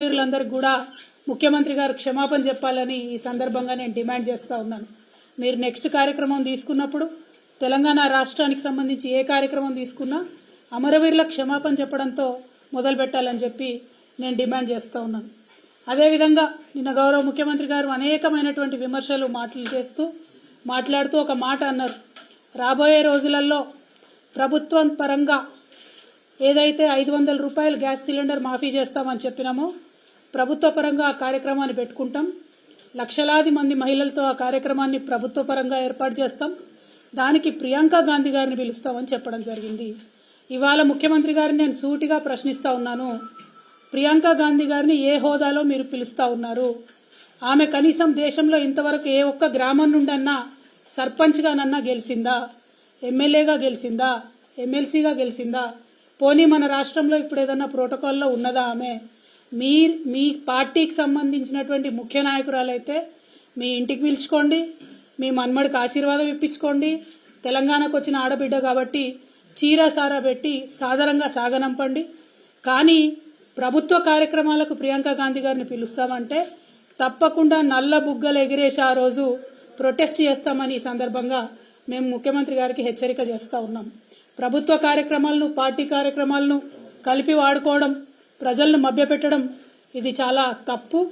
వీరులందరికీ కూడా ముఖ్యమంత్రి గారు క్షమాపణ చెప్పాలని ఈ సందర్భంగా నేను డిమాండ్ చేస్తూ ఉన్నాను. మీరు నెక్స్ట్ కార్యక్రమం తీసుకున్నప్పుడు తెలంగాణ రాష్ట్రానికి సంబంధించి ఏ కార్యక్రమం తీసుకున్నా అమరవీరుల క్షమాపణ చెప్పడంతో మొదలు పెట్టాలని చెప్పి నేను డిమాండ్ చేస్తూ ఉన్నాను. అదేవిధంగా నిన్న గౌరవ ముఖ్యమంత్రి గారు అనేకమైనటువంటి విమర్శలు మాటలు చేస్తూ మాట్లాడుతూ ఒక మాట అన్నారు. రాబోయే రోజులలో ప్రభుత్వం పరంగా ఏదైతే ఐదు వందల రూపాయలు గ్యాస్ సిలిండర్ మాఫీ చేస్తామని చెప్పినామో ప్రభుత్వ పరంగా ఆ కార్యక్రమాన్ని పెట్టుకుంటాం. లక్షలాది మంది మహిళలతో ఆ కార్యక్రమాన్ని ప్రభుత్వ పరంగా ఏర్పాటు చేస్తాం. దానికి ప్రియాంక గాంధీ గారిని పిలుస్తామని చెప్పడం జరిగింది. ఇవాళ ముఖ్యమంత్రి గారిని నేను సూటిగా ప్రశ్నిస్తా ఉన్నాను. ప్రియాంక గాంధీ గారిని ఏ హోదాలో మీరు పిలుస్తా ఉన్నారు? ఆమె కనీసం దేశంలో ఇంతవరకు ఏ ఒక్క గ్రామం నుండన్నా సర్పంచ్గానన్నా గెలిచిందా ఎమ్మెల్యేగా గెలిచిందా ఎమ్మెల్సీగా గెలిచిందా పోనీ మన రాష్ట్రంలో ఇప్పుడు ఏదన్నా ప్రోటోకాల్లో ఉన్నదా ఆమె? మీ మీ పార్టీకి సంబంధించినటువంటి ముఖ్య నాయకురాలైతే మీ ఇంటికి పిలుచుకోండి మీ మన్మడికి ఆశీర్వాదం ఇప్పించుకోండి. తెలంగాణకు వచ్చిన ఆడబిడ్డ కాబట్టి చీర సారా పెట్టి సాధారణంగా సాగనంపండి. కానీ ప్రభుత్వ కార్యక్రమాలకు ప్రియాంక గాంధీ గారిని పిలుస్తామంటే తప్పకుండా నల్ల బుగ్గలు ఎగిరేసి ఆ రోజు ప్రొటెస్ట్ చేస్తామని ఈ సందర్భంగా మేము ముఖ్యమంత్రి గారికి హెచ్చరిక చేస్తూ ఉన్నాం. ప్రభుత్వ కార్యక్రమాలను పార్టీ కార్యక్రమాలను కలిపి వాడుకోవడం ప్రజలను మభ్యపెట్టడం ఇది చాలా తప్పు.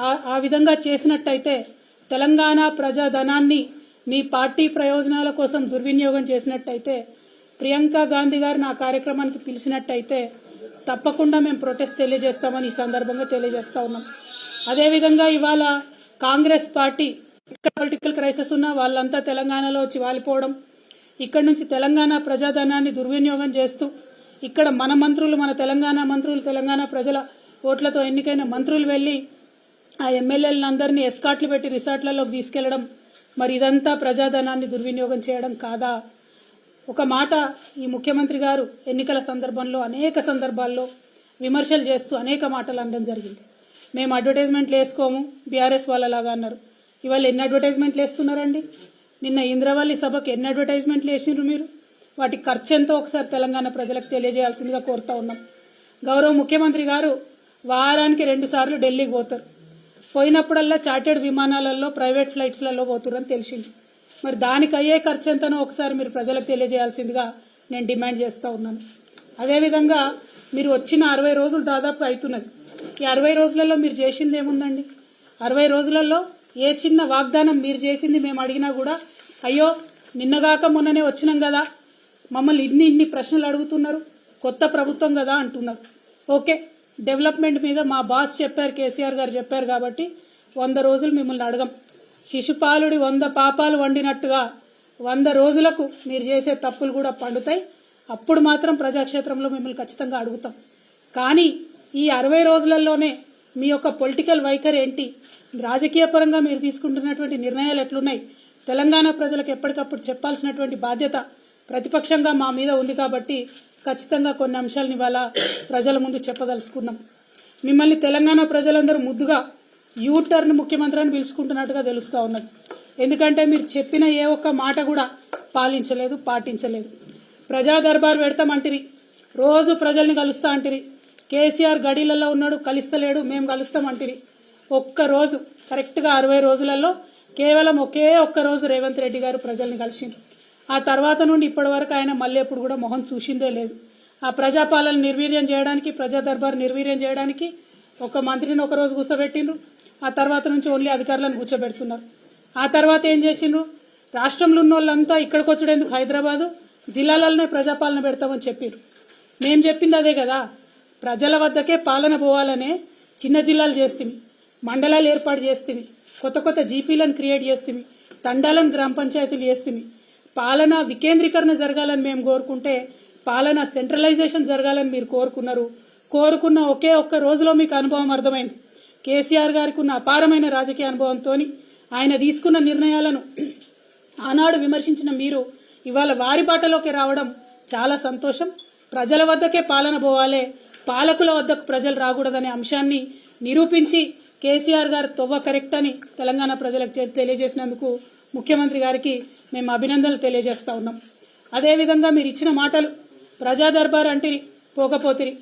ఆ- విధంగా చేసినట్టయితే తెలంగాణ ప్రజాధనాన్ని మీ పార్టీ ప్రయోజనాల కోసం దుర్వినియోగం చేసినట్టయితే ప్రియాంక గాంధీ గారిని ఆ కార్యక్రమానికి పిలిచినట్టయితే తప్పకుండా మేము ప్రొటెస్ట్ తెలియజేస్తామని ఈ సందర్భంగా తెలియజేస్తా ఉన్నాం. అదేవిధంగా ఇవాళ కాంగ్రెస్ పార్టీ ఇక్కడ పొలిటికల్ క్రైసిస్ ఉన్నా వాళ్ళంతా తెలంగాణలో వచ్చి వాలిపోవడం ఇక్కడ నుంచి తెలంగాణ ప్రజాధనాన్ని దుర్వినియోగం చేస్తూ ఇక్కడ మన మంత్రులు మన తెలంగాణ మంత్రులు తెలంగాణ ప్రజల ఓట్లతో ఎన్నికైన మంత్రులు వెళ్ళి ఆ ఎమ్మెల్యేలందరినీ ఎస్కాట్లు పెట్టి రిసార్ట్లలోకి తీసుకెళ్ళడం మరి ఇదంతా ప్రజాధనాన్ని దుర్వినియోగం చేయడం కాదా? ఒక మాట ఈ ముఖ్యమంత్రి గారు ఎన్నికల సందర్భంలో అనేక సందర్భాల్లో విమర్శలు చేస్తూ అనేక మాటలు అనడం జరిగింది. మేము అడ్వర్టైజ్మెంట్లు వేసుకోము బీఆర్ఎస్ వాళ్ళలాగా అన్నారు. ఇవాళ ఎన్ని అడ్వర్టైజ్మెంట్లు వేస్తున్నారండి? నిన్న ఇంద్రవల్లి సభకు ఎన్ని అడ్వర్టైజ్మెంట్లు వేసినారు మీరు? వాటి ఖర్చు ఎంతో ఒకసారి తెలంగాణ ప్రజలకు తెలియజేయాల్సిందిగా కోరుతా ఉన్నాం. గౌరవ ముఖ్యమంత్రి గారు వారానికి రెండు సార్లు ఢిల్లీకి పోతారు. పోయినప్పుడల్లా చార్టెడ్ విమానాలలో ప్రైవేట్ ఫ్లైట్స్లలో పోతురని తెలిసింది. మరి దానికి అయ్యే ఖర్చు ఎంతనో ఒకసారి మీరు ప్రజలకు తెలియజేయాల్సిందిగా నేను డిమాండ్ చేస్తూ ఉన్నాను. అదేవిధంగా మీరు వచ్చిన అరవై రోజులు దాదాపు అవుతున్నది ఈ అరవై రోజులలో మీరు చేసింది ఏముందండి? అరవై రోజులలో ఏ చిన్న వాగ్దానం మీరు చేసింది మేము అడిగినా కూడా అయ్యో నిన్నగాక మొన్ననే వచ్చినాం కదా మమ్మల్ని ఇన్ని ఇన్ని ప్రశ్నలు అడుగుతున్నారు. కొత్త ప్రభుత్వం కదా అంటున్నారు. ఓకే డెవలప్మెంట్ మీద మా బాస్ చెప్పారు కేసీఆర్ గారు చెప్పారు కాబట్టి వంద రోజులు మిమ్మల్ని అడగం. శిశుపాలుడి వంద పాపాలు వండినట్టుగా వంద రోజులకు మీరు చేసే తప్పులు కూడా పండుతాయి. అప్పుడు మాత్రం ప్రజాక్షేత్రంలో మిమ్మల్ని ఖచ్చితంగా అడుగుతాం. కానీ ఈ అరవై రోజులలోనే మీ యొక్క పొలిటికల్ వైఖరి ఏంటి? రాజకీయ పరంగా మీరు తీసుకుంటున్నటువంటి నిర్ణయాలు ఎట్లున్నాయి? తెలంగాణ ప్రజలకు ఎప్పటికప్పుడు చెప్పాల్సినటువంటి బాధ్యత ప్రతిపక్షంగా మా మీద ఉంది కాబట్టి ఖచ్చితంగా కొన్ని అంశాలను ఇవాళ ప్రజల ముందు చెప్పదలుచుకున్నాం. మిమ్మల్ని తెలంగాణ ప్రజలందరూ ముద్దుగా యూ టర్న్ ముఖ్యమంత్రి అని పిలుచుకుంటున్నట్టుగా తెలుస్తూ ఉన్నది. ఎందుకంటే మీరు చెప్పిన ఏ ఒక్క మాట కూడా పాలించలేదు పాటించలేదు. ప్రజా దర్బార్ పెడతామంటిరి రోజు ప్రజల్ని కలుస్తా అంటిరి. కేసీఆర్ గడీలలో ఉన్నాడు కలుస్తలేడు మేము కలుస్తామంటిరి ఒక్క రోజు కరెక్ట్గా అరవై రోజులలో కేవలం ఒకే ఒక్క రోజు రేవంత్ రెడ్డి గారు ప్రజల్ని కలిసిండ్రు. ఆ తర్వాత నుండి ఇప్పటి వరకు ఆయన మళ్ళీ ఎప్పుడు కూడా మొహం చూసిందే లేదు. ఆ ప్రజాపాలన నిర్వీర్యం చేయడానికి ప్రజా దర్బార్ నిర్వీర్యం చేయడానికి ఒక మంత్రిని ఒక రోజు కూర్చోబెట్టిండ్రు. ఆ తర్వాత నుంచి ఓన్లీ అధికారులను కూర్చోబెడుతున్నారు. ఆ తర్వాత ఏం చేసిండ్రు? రాష్ట్రంలో ఉన్న వాళ్ళంతా ఇక్కడికి వచ్చేందుకు హైదరాబాదు జిల్లాలలోనే ప్రజాపాలన పెడతామని చెప్పారు మేము చెప్పింది అదే కదా ప్రజల వద్దకే పాలన పోవాలనే చిన్న జిల్లాలు చేస్తుంది మండలాలు ఏర్పాటు చేస్తుంది కొత్త కొత్త జీపీలను క్రియేట్ చేస్తుంది తండాలను గ్రామ పంచాయతీలు చేస్తుంది పాలన వికేంద్రీకరణ జరగాలని మేము కోరుకుంటే పాలన సెంట్రలైజేషన్ జరగాలని మీరు కోరుకున్నారు. కోరుకున్న ఒకే ఒక్క రోజులో మీకు అనుభవం అర్థమైంది. కేసీఆర్ గారికి ఉన్న అపారమైన రాజకీయ అనుభవంతో ఆయన తీసుకున్న నిర్ణయాలను ఆనాడు విమర్శించిన మీరు ఇవాళ వారి బాటలోకి రావడం చాలా సంతోషం. ప్రజల వద్దకే పాలన పోవాలే పాలకుల వద్దకు ప్రజలు రాకూడదనే అంశాన్ని నిరూపించి కేసీఆర్ గారు తొవ్వ కరెక్ట్ అని తెలంగాణ ప్రజలకు తెలియజేసినందుకు ముఖ్యమంత్రి గారికి మేము అభినందనలు తెలియజేస్తా ఉన్నాం. అదేవిధంగా మీరు ఇచ్చిన మాటలు ప్రజా దర్బార్ అంటిరి పోకపోతిరి.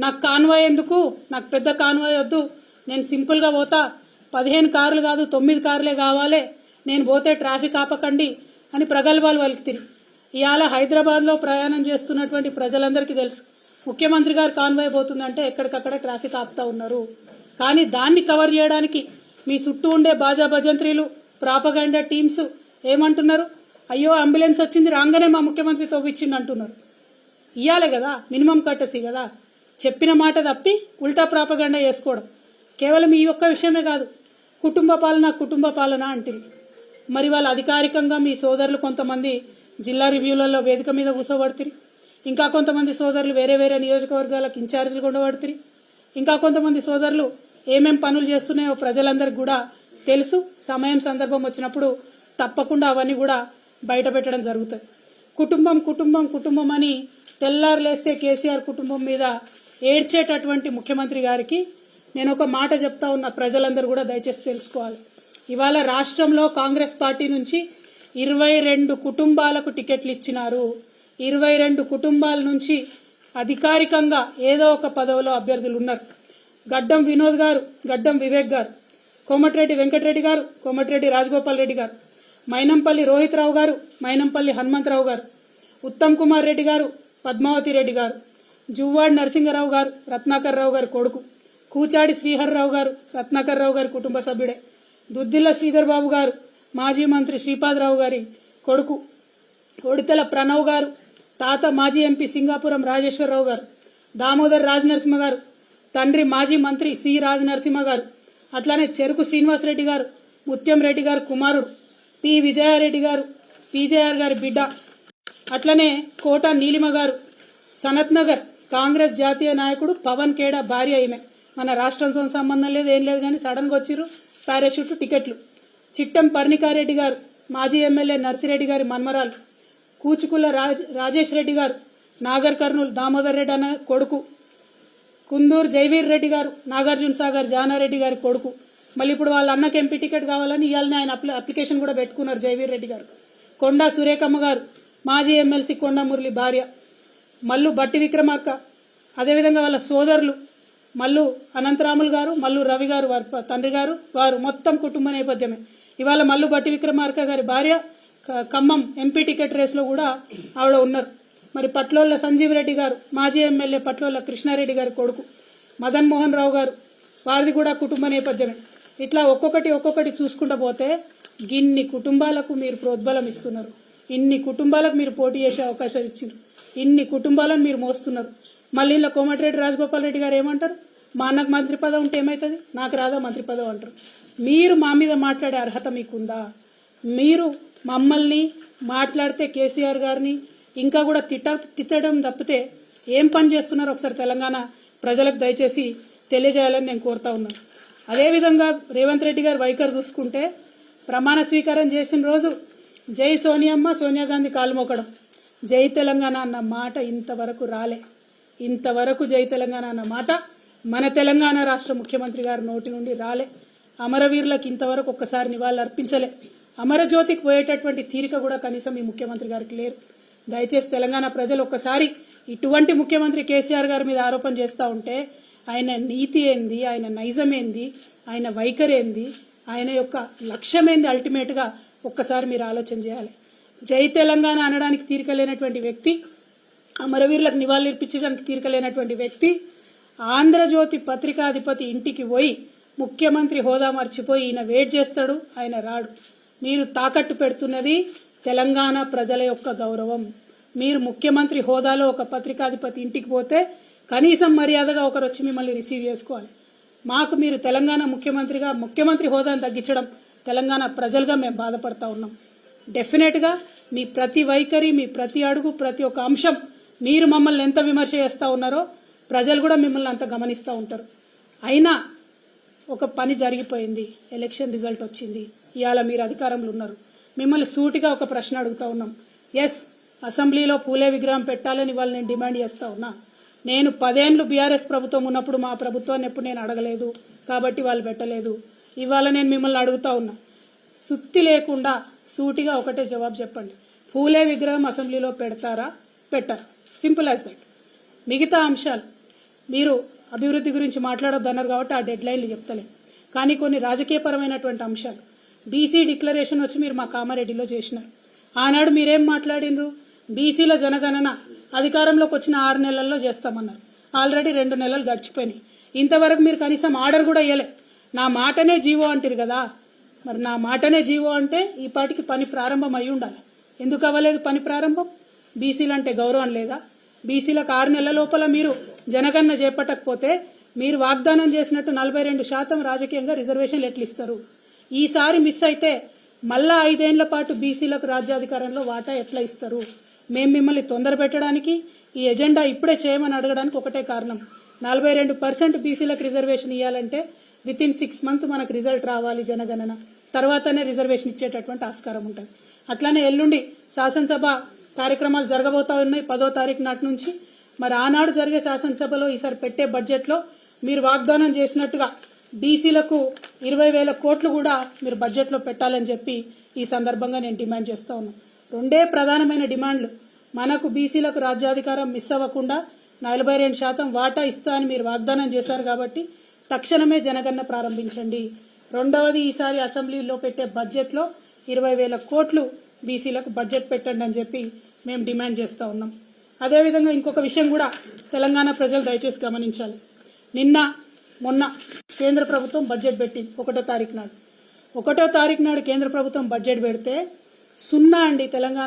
నాకు కాన్వాయ్ ఎందుకు? నాకు పెద్ద కాన్వాయ్ వద్దు. నేను సింపుల్గా పోతా. పదిహేను కార్లు కాదు తొమ్మిది కార్లే కావాలి. నేను పోతే ట్రాఫిక్ ఆపకండి అని ప్రగల్భాలు వలికితిరి ఇవాళ హైదరాబాద్లో ప్రయాణం చేస్తున్నటువంటి ప్రజలందరికీ తెలుసు. ముఖ్యమంత్రి గారు కాన్వాయ్ పోతుందంటే ఎక్కడికక్కడ ట్రాఫిక్ ఆపుతా ఉన్నారు. కానీ దాన్ని కవర్ చేయడానికి మీ చుట్టూ ఉండే బాజా భజంత్రీలు ప్రాపగండా టీమ్స్ ఏమంటున్నారు? అయ్యో అంబులెన్స్ వచ్చింది రాగానే మా ముఖ్యమంత్రి తవ్విచ్చిండు అంటున్నారు. ఇయ్యాలి కదా మినిమం కట్టసి కదా. చెప్పిన మాట తప్పి ఉల్టా ప్రాపగండ చేసుకోవడం. కేవలం ఈ ఒక్క విషయమే కాదు కుటుంబ పాలన కుటుంబ పాలన అంటుంది మరి వాళ్ళు అధికారికంగా మీ సోదరులు కొంతమంది జిల్లా రివ్యూలలో వేదిక మీద కూర్చోబడుతుంది ఇంకా కొంతమంది సోదరులు వేరే వేరే నియోజకవర్గాలకు ఇన్ఛార్జీలు కొండబడుతుంది ఇంకా కొంతమంది సోదరులు ఏమేం పనులు చేస్తున్నాయో ప్రజలందరికీ కూడా తెలుసు. సమయం సందర్భం వచ్చినప్పుడు తప్పకుండా అవన్నీ కూడా బయట పెట్టడం జరుగుతుంది కుటుంబం కుటుంబం కుటుంబం అని తెల్లారు లేస్తే కేసీఆర్ కుటుంబం మీద ఏడ్చేటటువంటి ముఖ్యమంత్రి గారికి నేను ఒక మాట చెప్తా ఉన్న ప్రజలందరూ కూడా దయచేసి తెలుసుకోవాలి. ఇవాళ రాష్ట్రంలో కాంగ్రెస్ పార్టీ నుంచి ఇరవై రెండు కుటుంబాలకు టికెట్లు ఇచ్చినారు. ఇరవై రెండు కుటుంబాల నుంచి అధికారికంగా ఏదో ఒక పదవిలో అభ్యర్థులు ఉన్నారు. గడ్డం వినోద్ గారు గడ్డం వివేక్ గారు కోమటిరెడ్డి వెంకటరెడ్డి గారు కోమటిరెడ్డి రాజగోపాల్ రెడ్డి గారు. మైనంపల్లి రోహిత్ రావు గారు మైనంపల్లి హనుమంతరావు గారు ఉత్తమ్ కుమార్ రెడ్డి గారు పద్మావతి రెడ్డి గారు జువ్వాడి నరసింహరావు గారు రత్నాకర్ రావు గారి కొడుకు కూచాడి శ్రీహర్రావు గారు రత్నాకర్ రావు గారి కుటుంబ సభ్యుడే దుద్దిల్ల శ్రీధర్ బాబు గారు మాజీ మంత్రి శ్రీపాదరావు గారి కొడుకు ఒడితెల ప్రణవ్ గారు తాత మాజీ ఎంపీ సింగాపురం రాజేశ్వరరావు గారు దామోదర్ రాజనరసింహ గారు తండ్రి మాజీ మంత్రి సి రాజనరసింహ గారు అట్లానే చెరుకు శ్రీనివాసరెడ్డి గారు ముత్యం రెడ్డి గారు కుమారుడు పి విజయారెడ్డి గారు పీజేఆర్ గారి బిడ్డ అట్లనే కోట నీలిమ గారు సనత్ నగర్ కాంగ్రెస్ జాతీయ నాయకుడు పవన్ కేడా భార్య ఈమె. మన రాష్ట్రంతో సంబంధం లేదు ఏం లేదు కానీ సడన్గా వచ్చిర్రు పారాషూట్ టికెట్లు. చిట్టం పర్ణికారెడ్డి గారు మాజీ ఎమ్మెల్యే నర్సిరెడ్డి గారి మన్మరాలు. కూచుకుల రాజ్ రాజేష్ రెడ్డి గారు నాగర్ కర్నూలు దామోదర్ రెడ్డి అనే కొడుకు. కుందూరు జైవీర్ రెడ్డి గారు నాగార్జున సాగర్ జానారెడ్డి గారి కొడుకు. మళ్ళీ ఇప్పుడు వాళ్ళ అన్నకి ఎంపీ టికెట్ కావాలని ఇవాళనే ఆయన అప్లికేషన్ కూడా పెట్టుకున్నారు జైవీర్ రెడ్డి గారు. కొండా సురేఖమ్మ గారు మాజీ ఎమ్మెల్సీ కొండా మురళి భార్య మల్లు బట్టి విక్రమార్క అదేవిధంగా వాళ్ళ సోదరులు మల్లు అనంతరాములు గారు మల్లు రవి గారు వారి తండ్రి గారు వారు మొత్తం కుటుంబ నేపథ్యమే. ఇవాళ మల్లు బట్టి విక్రమార్క గారి భార్య ఖమ్మం ఎంపీ టికెట్ రేస్లో కూడా ఆవిడ ఉన్నారు. మరి పట్లోళ్ళ సంజీవ్ రెడ్డి గారు మాజీ ఎమ్మెల్యే పట్లోళ్ళ కృష్ణారెడ్డి గారి కొడుకు మదన్ మోహన్ రావు గారు వారిది కూడా కుటుంబ నేపథ్యమే. ఇట్లా ఒక్కొక్కటి ఒక్కొక్కటి చూసుకుంటూ పోతే గిన్ని కుటుంబాలకు మీరు ప్రోద్బలం ఇస్తున్నారు. ఇన్ని కుటుంబాలకు మీరు పోటీ చేసే అవకాశం ఇచ్చారు ఇన్ని కుటుంబాలను మీరు మోస్తున్నారు. మళ్ళీ ఇలా కోమటిరెడ్డి రాజగోపాల్ రెడ్డి గారు ఏమంటారు? మా అన్నకు మంత్రి పదం ఉంటే ఏమవుతుంది నాకు రాదా మంత్రి పదం అంటారు. మీరు మా మీద మాట్లాడే అర్హత మీకుందా? మీరు మమ్మల్ని మాట్లాడితే కేసీఆర్ గారిని ఇంకా కూడా తిట్ట తిట్టడం తప్పితే ఏం పని చేస్తున్నారో ఒకసారి తెలంగాణ ప్రజలకు దయచేసి తెలియజేయాలని నేను కోరుతా ఉన్నాను. అదేవిధంగా రేవంత్ రెడ్డి గారు వైఖరి చూసుకుంటే ప్రమాణ స్వీకారం చేసిన రోజు జై సోనియమ్మ సోనియా గాంధీ కాలు మొక్కడం జై తెలంగాణ అన్న మాట ఇంతవరకు రాలే. ఇంతవరకు జై తెలంగాణ అన్న మాట మన తెలంగాణ రాష్ట్ర ముఖ్యమంత్రి గారి నోటి నుండి రాలే. అమరవీరులకు ఇంతవరకు ఒక్కసారి నివాళులు అర్పించలే. అమరజ్యోతికి పోయేటటువంటి తీరిక కూడా కనీసం ఈ ముఖ్యమంత్రి గారికి లేరు. దయచేసి తెలంగాణ ప్రజలు ఒక్కసారి ఇటువంటి ముఖ్యమంత్రి కేసీఆర్ గారి మీద ఆరోపణ చేస్తూ ఉంటే ఆయన నీతి ఏంది? ఆయన నైజమేంది ఆయన వైఖరేంది ఆయన యొక్క లక్ష్యం ఏంది అల్టిమేట్గా ఒక్కసారి మీరు ఆలోచన చేయాలి. జై తెలంగాణ అనడానికి తీరిక లేనటువంటి వ్యక్తి అమరవీరులకు నివాళులర్పించడానికి ఇర్పించడానికి తీరిక లేనటువంటి వ్యక్తి ఆంధ్రజ్యోతి పత్రికాధిపతి ఇంటికి పోయి ముఖ్యమంత్రి హోదా మర్చిపోయి ఈయన వెయిట్ చేస్తాడు ఆయన రాడు. మీరు తాకట్టు పెడుతున్నది తెలంగాణ ప్రజల యొక్క గౌరవం. మీరు ముఖ్యమంత్రి హోదాలో ఒక పత్రికాధిపతి ఇంటికి పోతే కనీసం మర్యాదగా ఒకరు వచ్చి మిమ్మల్ని రిసీవ్ చేసుకోవాలి. మాకు మీరు తెలంగాణ ముఖ్యమంత్రిగా ముఖ్యమంత్రి హోదాను తగ్గించడం తెలంగాణ ప్రజలుగా మేము బాధపడతా ఉన్నాం. డెఫినెట్గా మీ ప్రతి వైఖరి మీ ప్రతి అడుగు ప్రతి ఒక్క అంశం మీరు మమ్మల్ని ఎంత విమర్శ చేస్తూ ఉన్నారో ప్రజలు కూడా మిమ్మల్ని అంత గమనిస్తూ ఉంటారు. అయినా ఒక పని జరిగిపోయింది ఎలక్షన్ రిజల్ట్ వచ్చింది. ఇవాళ మీరు అధికారంలో ఉన్నారు. మిమ్మల్ని సూటిగా ఒక ప్రశ్న అడుగుతా ఉన్నాం. ఎస్ అసెంబ్లీలో పూలే విగ్రహం పెట్టాలని వాళ్ళు నేను డిమాండ్ చేస్తా ఉన్నా. నేను పదేండ్లు బీఆర్ఎస్ ప్రభుత్వం ఉన్నప్పుడు మా ప్రభుత్వాన్ని ఎప్పుడు నేను అడగలేదు కాబట్టి వాళ్ళు పెట్టలేదు. ఇవాళ నేను మిమ్మల్ని అడుగుతా ఉన్నా. సుత్తి లేకుండా సూటిగా ఒకటే జవాబు చెప్పండి. పూలే విగ్రహం అసెంబ్లీలో పెడతారా? పెట్టారా. Simple as that. మిగతా అంశాలు. మీరు అభివృద్ధి గురించి మాట్లాడొద్దన్నారు కాబట్టి ఆ డెడ్ లైన్లు చెప్తలేం కానీ కొన్ని రాజకీయపరమైనటువంటి అంశాలు. బీసీ డిక్లరేషన్ వచ్చి మీరు మా కామారెడ్డిలో చేసినారు. ఆనాడు మీరేం మాట్లాడినరు? బీసీల జనగణన అధికారంలోకి వచ్చిన ఆరు నెలల్లో చేస్తామన్నారు. ఆల్రెడీ రెండు నెలలు గడిచిపోయినాయి. ఇంతవరకు మీరు కనీసం ఆర్డర్ కూడా ఇవ్వలే నా మాటనే జీవో అంటారు కదా. మరి నా మాటనే జీవో అంటే ఈ పాటికి పని ప్రారంభం అయి ఉండాలి. ఎందుకు అవ్వలేదు పని ప్రారంభం? బీసీలు అంటే గౌరవం లేదా? బీసీలకు ఆరు నెలల లోపల మీరు జనగణన చేపట్టకపోతే మీరు వాగ్దానం చేసినట్టు నలభై రెండు శాతం రాజకీయంగా రిజర్వేషన్లు ఎట్లు ఇస్తారు. ఈసారి మిస్ అయితే మళ్ళా ఐదేళ్ళ పాటు బీసీలకు రాజ్యాధికారంలో వాటా ఎట్లా ఇస్తారు? మేము మిమ్మల్ని తొందర పెట్టడానికి ఈ ఎజెండా ఇప్పుడే చేయమని అడగడానికి ఒకటే కారణం. నలభై రెండు పర్సెంట్ బీసీలకు రిజర్వేషన్ ఇవ్వాలంటే విత్ ఇన్ సిక్స్ మంత్ మనకు రిజల్ట్ రావాలి జనగణన. తర్వాతనే రిజర్వేషన్ ఇచ్చేటటువంటి ఆస్కారం ఉంటుంది. అట్లానే ఎల్లుండి శాసనసభ కార్యక్రమాలు జరగబోతా ఉన్నాయి పదో తారీఖు నాటి నుంచి. మరి ఆనాడు జరిగే శాసనసభలో ఈసారి పెట్టే బడ్జెట్లో మీరు వాగ్దానం చేసినట్టుగా బీసీలకు ఇరవై వేల కోట్లు కూడా మీరు బడ్జెట్లో పెట్టాలని చెప్పి ఈ సందర్భంగా నేను డిమాండ్ చేస్తా ఉన్నాను రెండే ప్రధానమైన డిమాండ్లు. మనకు బీసీలకు రాజ్యాధికారం మిస్ అవ్వకుండా నలభై రెండు శాతం వాటా ఇస్తా అని మీరు వాగ్దానం చేశారు కాబట్టి తక్షణమే జనగణన ప్రారంభించండి. రెండవది ఈసారి అసెంబ్లీలో పెట్టే బడ్జెట్లో ఇరవై వేల కోట్లు బీసీలకు బడ్జెట్ పెట్టండి అని చెప్పి మేము డిమాండ్ చేస్తూ ఉన్నాం. అదేవిధంగా ఇంకొక విషయం కూడా తెలంగాణ ప్రజలు దయచేసి గమనించాలి. నిన్న మొన్న కేంద్ర ప్రభుత్వం బడ్జెట్ పెట్టింది ఒకటో తారీఖు నాడు. ఒకటో తారీఖు నాడు కేంద్ర ప్రభుత్వం బడ్జెట్ పెడితే సున్నా అండి తెలంగాణ